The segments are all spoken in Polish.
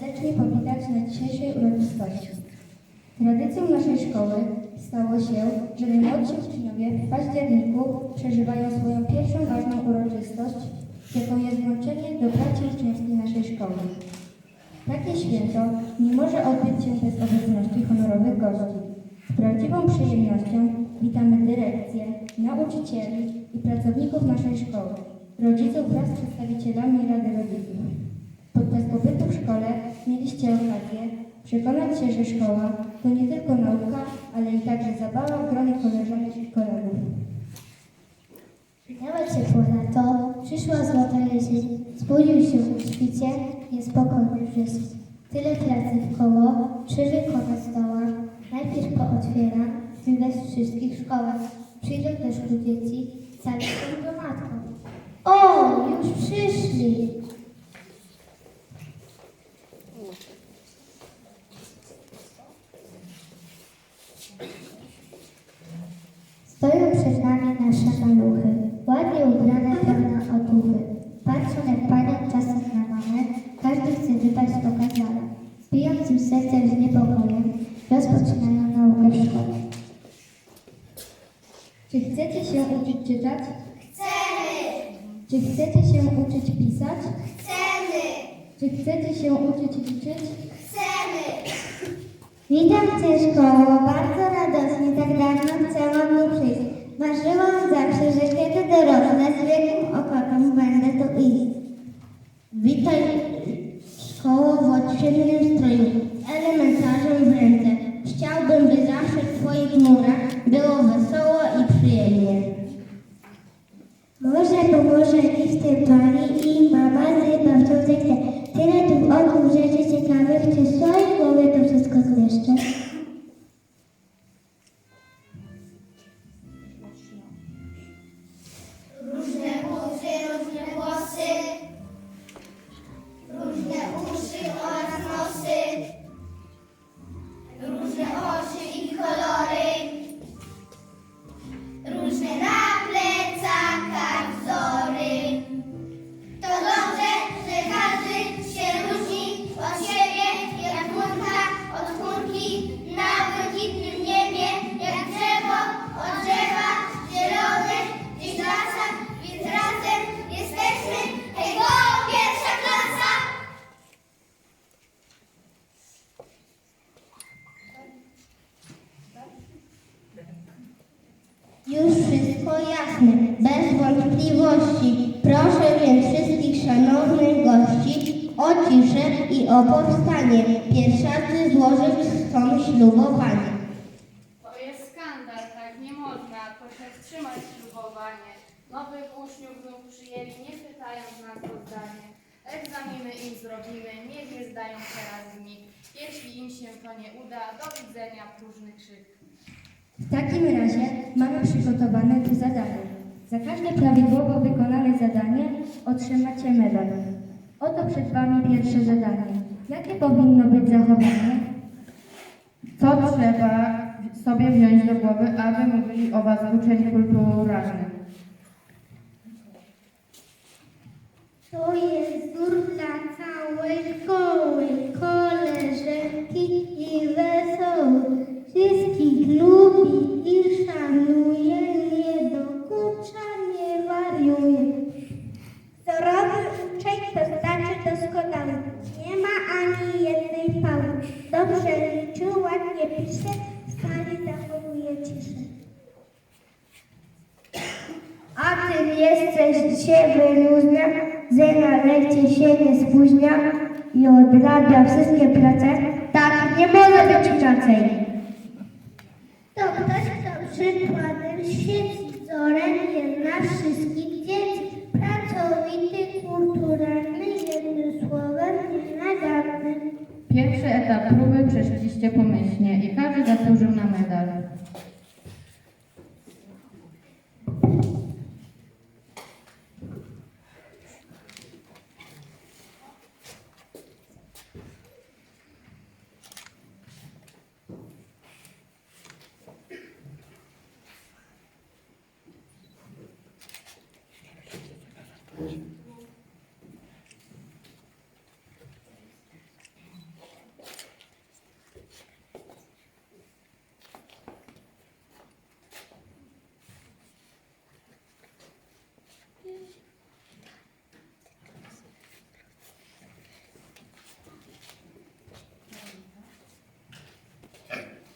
serdecznie powitać na dzisiejszej uroczystości. Tradycją naszej szkoły stało się, że najmłodsi uczniowie w październiku przeżywają swoją pierwszą ważną uroczystość, jaką jest włączenie do braci uczniowskiej naszej szkoły. Takie święto nie może odbyć się bez obecności honorowych gości. Z prawdziwą przyjemnością witamy dyrekcję, nauczycieli i pracowników naszej szkoły, rodziców wraz z przedstawicielami Rady Rodziców. Podczas pobytu w szkole mieliście okazję przekonać się, że szkoła to nie tylko nauka, ale i także zabawa w gronie koleżanek i kolegów. Minęło ciepło lato, przyszła złota jesień, zbudził się w świcie niespokojny brzysk. Tyle pracy w koło, trzy wykonać zdoła, najpierw pootwiera, we wszystkich szkołach. Przyjdą też tu dzieci, zaliczą do matką. O, już przyszli! Się uczyć czytać? Chcemy! Czy chcecie się uczyć pisać? Chcemy! Czy chcecie się uczyć liczyć? Witam Cię szkoło, bardzo radośnie, tak dawno chciałam tu przyjść. Marzyłam zawsze, że kiedy dorosnę, z wielkim okokiem będę tu iść. Witaj szkoło w odświetnym stroju, elementarzem w ręce. Chciałbym, by zawsze w Twoich murach o powstanie. Pierwszacy złożyć chcą ślubowanie. To jest skandal, tak nie można. Proszę wstrzymać ślubowanie. Nowych uczniów znów przyjęli, nie pytając nas o zdanie. Egzaminy im zrobimy, niech je zdają teraz z nich. Jeśli im się to nie uda, do widzenia próżny krzyk. W takim razie mamy przygotowane tu zadanie. Za każde prawidłowo wykonane zadanie otrzymacie medal. Oto przed Wami pierwsze zadanie. Jakie powinno być zachowanie? Co trzeba sobie wziąć do głowy, aby mówili o Was uczeni kulturalnym? To jest wzór dla całej szkoły, koleżanki i wesoły. Wszystkich lubi i szanuje, nie dokucza, wszystkie prace.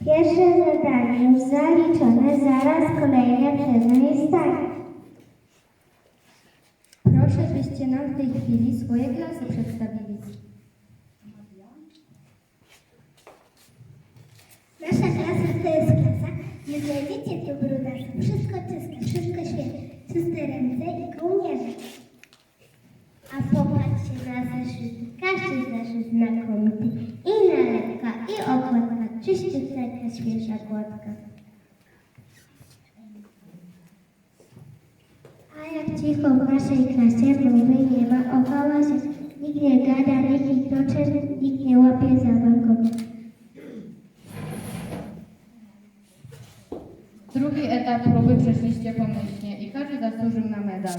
Pierwsze zadanie już zaliczone, zaraz kolejne przed nami stanie. Proszę, byście nam w tej chwili swoje klasy przedstawili. Nasza klasa to jest klasa. Nie znajdziecie tu brudasów. Wszystko czyste, wszystko świetne. Czyste ręce i kołnierze. A popatrzcie na zeszyt. Każdy zeszyt znakomity. I nalepka, i okładka. Czyściutka, świeża, gładka. A jak cicho w naszej klasie mowy nie ma o hałasie. Nikt nie gada, nikt nie kroczy, nikt nie łapie za wagon. Drugi etap próby przeszliście pomyślnie i każdy zasłużył na medal.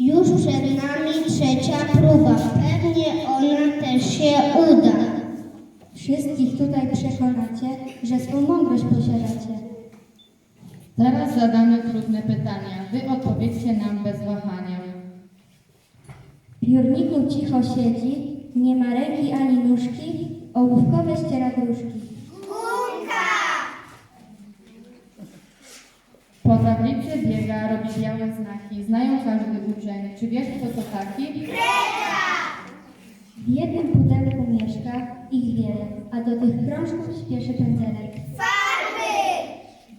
Już przed nami trzecia próba. Pewnie ona też się uda. Wszystkich tutaj przekonacie, że swą mądrość posiadacie. Teraz zadamy trudne pytania. Wy odpowiedzcie nam bez wahania. W piórniku cicho siedzi, nie ma ręki ani nóżki, ołówkowe ściera gruszki. Po tablicy biega, robi białe znaki. Znają każdy uczeń. Czy wiesz, kto to taki? W jednym pudełku mieszka ich wiele, a do tych krążków śpieszy pędzelek.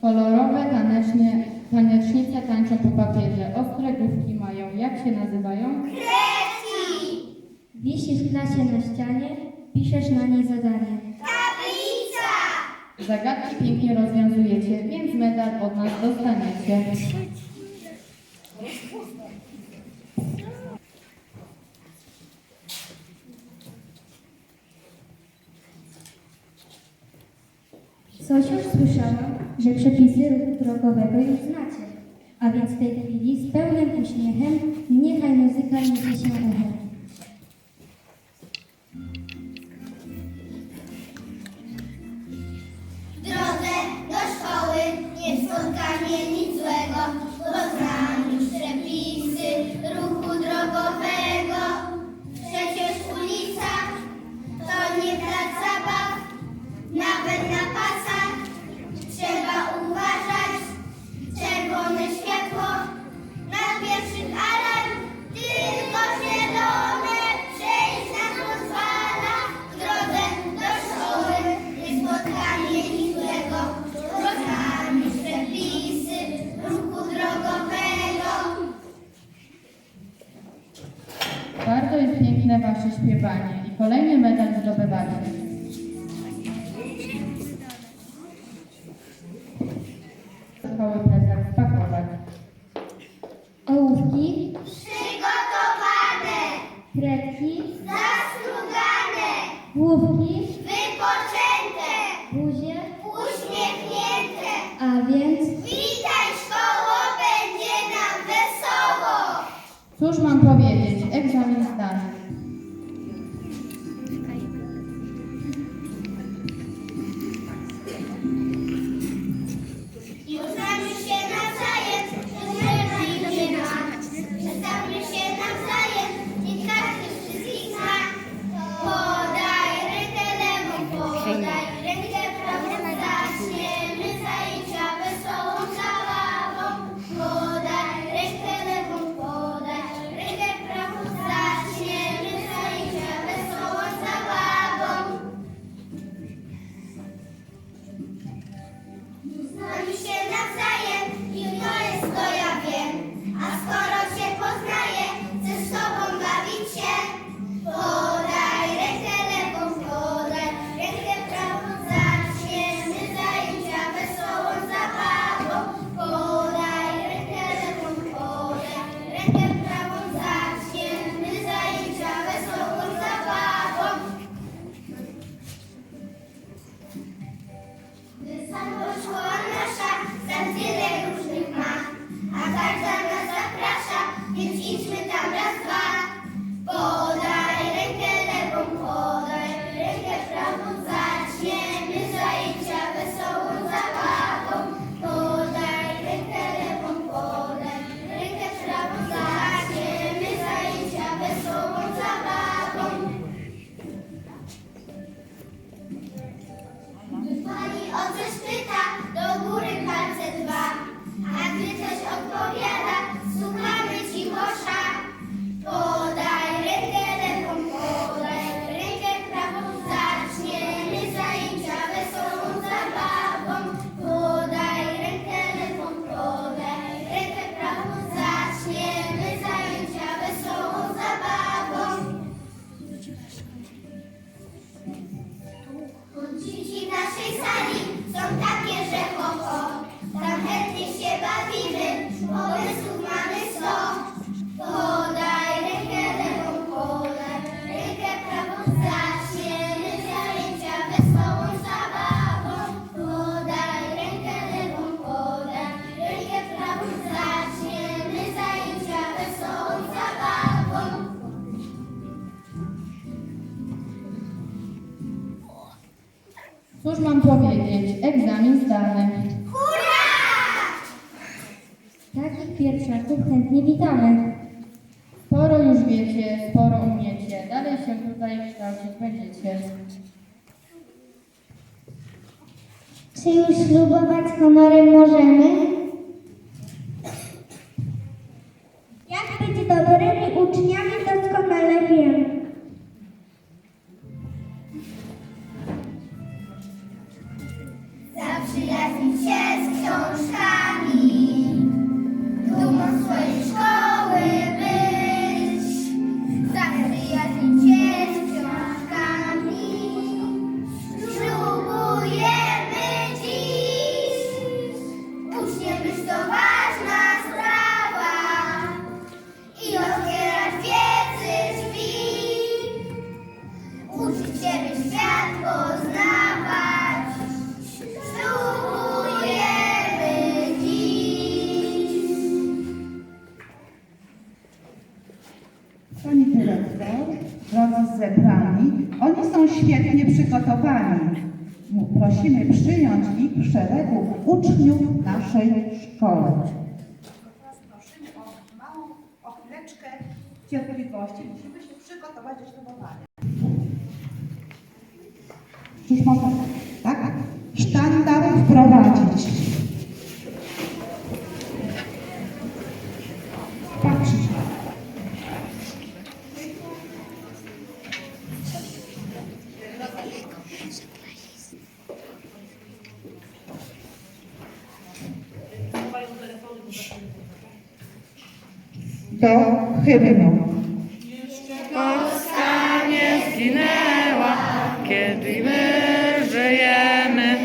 Kolorowe tanecznie, tanecznice tańczą po papierze. Ostre główki mają. Jak się nazywają? Wisi w klasie na ścianie, piszesz na niej zadanie. Zagadki pięknie rozwiązujecie, medal od nas dostaniecie. Coś już słyszałam, że przepisy ruchu drogowego już znacie. A więc w tej chwili z pełnym uśmiechem niechaj muzyka niesie się echem. Cóż mam Czy już ślubować honorem możemy? Prosimy przyjąć ich w szeregu uczniów naszej szkoły. Teraz prosimy o małą, o chwileczkę cierpliwości. Musimy się przygotować do ślubowania. Już można, tak? Sztandar wprowadzić. Hymnu. Polska nie zginęła, kiedy my żyjemy.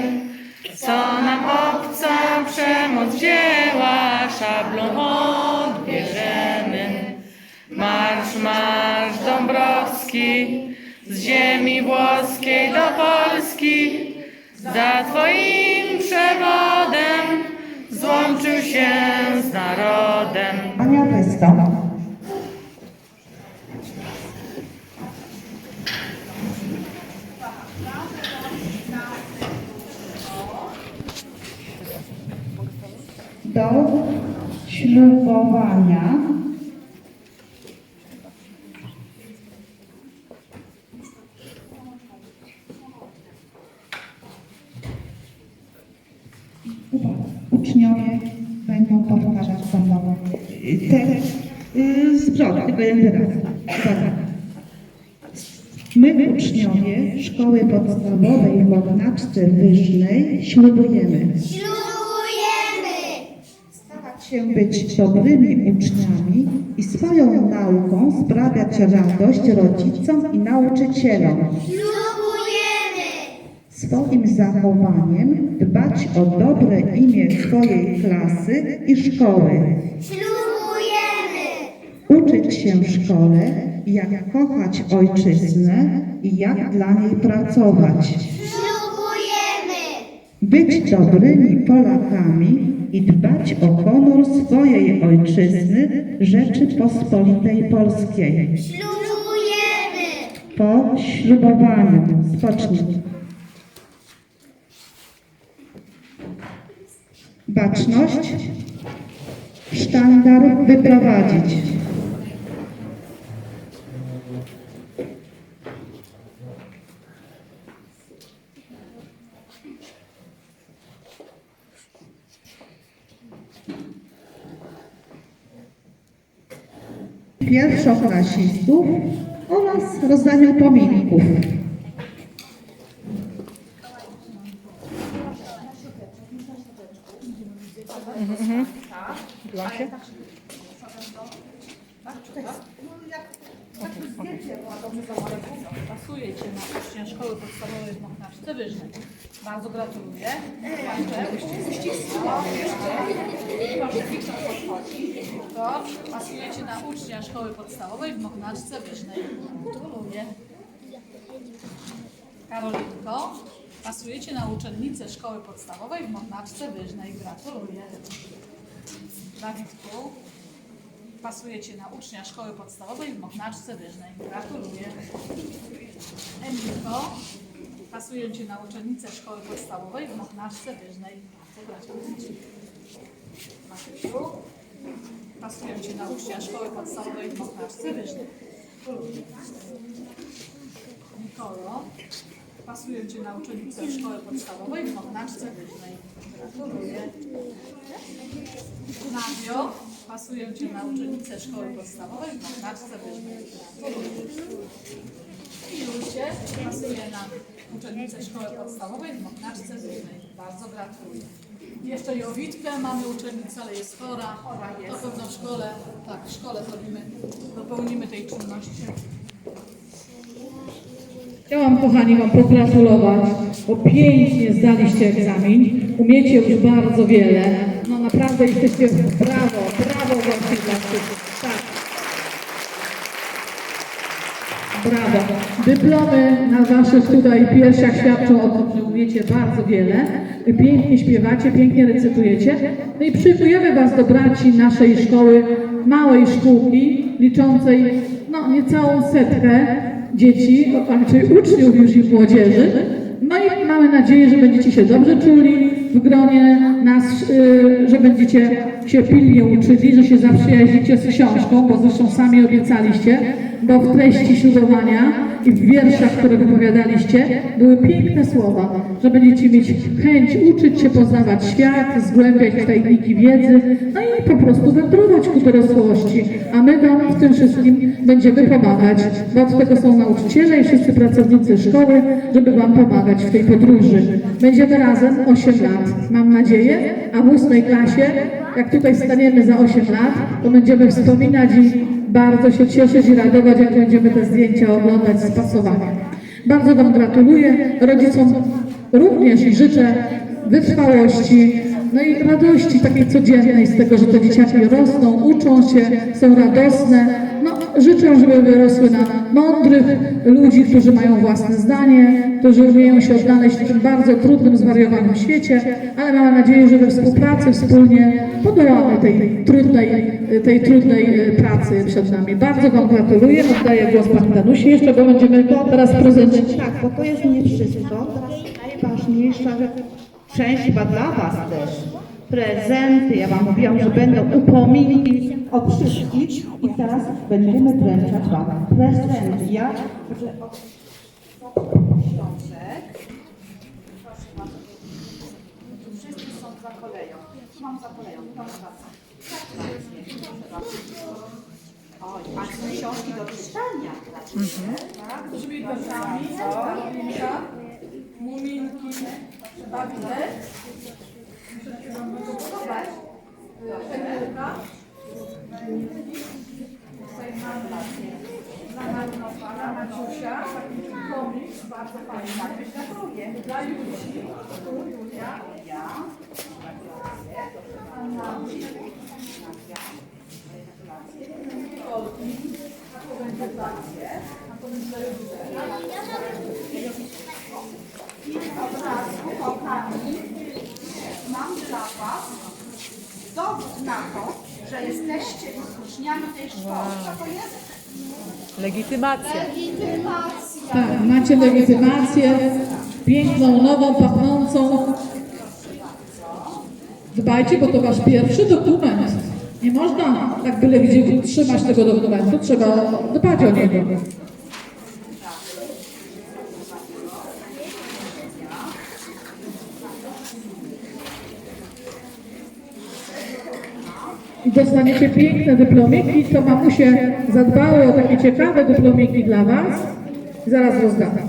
Co nam obca przemoc dzieła, szablą odbierzemy. Marsz, marsz Dąbrowski, z ziemi włoskiej do Polski. Za Twoim przewodem złączył się z narodem. Ania Wysto. Do ślubowania uczniowie będą powtarzać za mną te y, zwroty. My, uczniowie Szkoły Podstawowej w Mognaczce Wyżnej Ślubujemy. Się być dobrymi uczniami i swoją nauką sprawiać radość rodzicom i nauczycielom. Ślubujemy. Swoim zachowaniem dbać o dobre imię swojej klasy i szkoły. Ślubujemy. Uczyć się w szkole, jak kochać ojczyznę i jak dla niej pracować. Być dobrymi Polakami i dbać o honor swojej ojczyzny Rzeczypospolitej Polskiej. Ślubujemy. Po ślubowaniu. Spocznij. Baczność. Sztandar wyprowadzić. Pierwszoklasistów oraz rozdaniu pominków. Pasujecie na ucznia szkoły podstawowej w Mochnaszce Wyżnej. Bardzo gratuluję. Jeszcze. Proszę, Wiktor podchodzi. Pasujecie na ucznia szkoły podstawowej w Mochnaczce Wyżnej. Gratuluję. Karolinko, pasujecie na uczennicę szkoły podstawowej w Mochnaczce Wyżnej. Gratuluję. Dawidku, pasujecie na ucznia szkoły podstawowej w Mochnaczce Wyżnej. Gratuluję. Emilko, pasuję Cię na uczennicę szkoły podstawowej w Mochnaczce Wyżnej. Gratuluję. Matysiu, pasuję Cię na ucznia szkoły podstawowej w Mochnaczce Wyżnej. Nikolo, pasuję Cię na uczennicę szkoły podstawowej w Mochnaczce Wyżnej. Gratuluję. Nawio, pasuję Cię na uczennicę szkoły podstawowej w Mochnaczce Wyżnej. Gratuluję. Ilusie pasuje na uczennicę szkoły podstawowej w Mochnaczce Wyżnej. Bardzo gratuluję. Jeszcze Jowitkę mamy uczennicę, ale jest chora. To pewno w szkole, tak, w szkole zrobimy, dopełnimy tej czynności. Chciałam, kochani, Wam pogratulować, bo pięknie zdaliście egzamin. Umiecie już bardzo wiele. No naprawdę jesteście brawo, właśnie dla wszystkich. Tak. Brawo. Dyplomy na Waszych tutaj piersiach świadczą o tym, że umiecie bardzo wiele. Pięknie śpiewacie, pięknie recytujecie. No i przyjmujemy Was do braci naszej szkoły, małej szkółki, liczącej no, niecałą setkę dzieci, raczej uczniów już i młodzieży. No i mamy nadzieję, że będziecie się dobrze czuli w gronie nas, y, że będziecie się pilnie uczyli, że się zaprzyjaźnicie z książką, bo zresztą sami obiecaliście, bo w treści ślubowania i w wierszach, które wypowiadaliście, były piękne słowa, że będziecie mieć chęć uczyć się poznawać świat, zgłębiać tajniki wiedzy, no i po prostu wędrować ku dorosłości. A my Wam w tym wszystkim będziemy pomagać, bo od tego są nauczyciele i wszyscy pracownicy szkoły, żeby Wam pomagać w tej podróży. Będziemy razem 8 lat, mam nadzieję, a w ósmej klasie, jak tutaj staniemy za 8 lat, to będziemy wspominać i bardzo się cieszyć i radować, jak będziemy te zdjęcia oglądać z pasowania. Bardzo Wam gratuluję, rodzicom również i życzę wytrwałości, no i radości takiej codziennej z tego, że te dzieciaki rosną, uczą się, są radosne. Życzę, żeby wyrosły na mądrych ludzi, którzy mają własne zdanie, którzy umieją się odnaleźć w tym bardzo trudnym, zwariowanym świecie, ale mam nadzieję, że we współpracy wspólnie podołamy tej trudnej, tej trudnej e, pracy przed nami. Bardzo Wam gratuluję. Oddaję głos Pani Danusi. Jeszcze bo będziemy teraz prezentować. Tak, bo to jest nie wszystko. Teraz najważniejsza część chyba dla Was też. Prezenty, ja Wam mówiłam, że będą upominki od i teraz będziemy wręczać Wam prezenty. Ja, że książek. Proszę bardzo. Tu wszyscy są za koleją. Mam za koleją. Proszę bardzo. Oj, a książki do czytania dla Ciebie, tak? Karolinka, Muminki, Dawidek. Że Wam będą podobać. Emilka. Tutaj mamy dla Marnowa, dla Maciusia, taki komiks, bardzo fajny. Gratuluję. Dla Julii, tu Julia, Ja. Anna, Nikolki, a to będzie dla Ciebie, a to będzie dla Julia. I od razu, kochani, mam dla Was dowód na to, że jesteście uczniami tej szkoły. Co to jest? Legitymacja. Legitymacja. Tak, macie legitymację, piękną, nową, pachnącą. Dbajcie, bo to wasz pierwszy dokument. Nie można tak byle gdzie trzymać tego dokumentu, trzeba dbać o niego. Dostaniecie piękne dyplomiki, to mamusie zadbały o takie ciekawe dyplomiki dla was. Zaraz rozdam.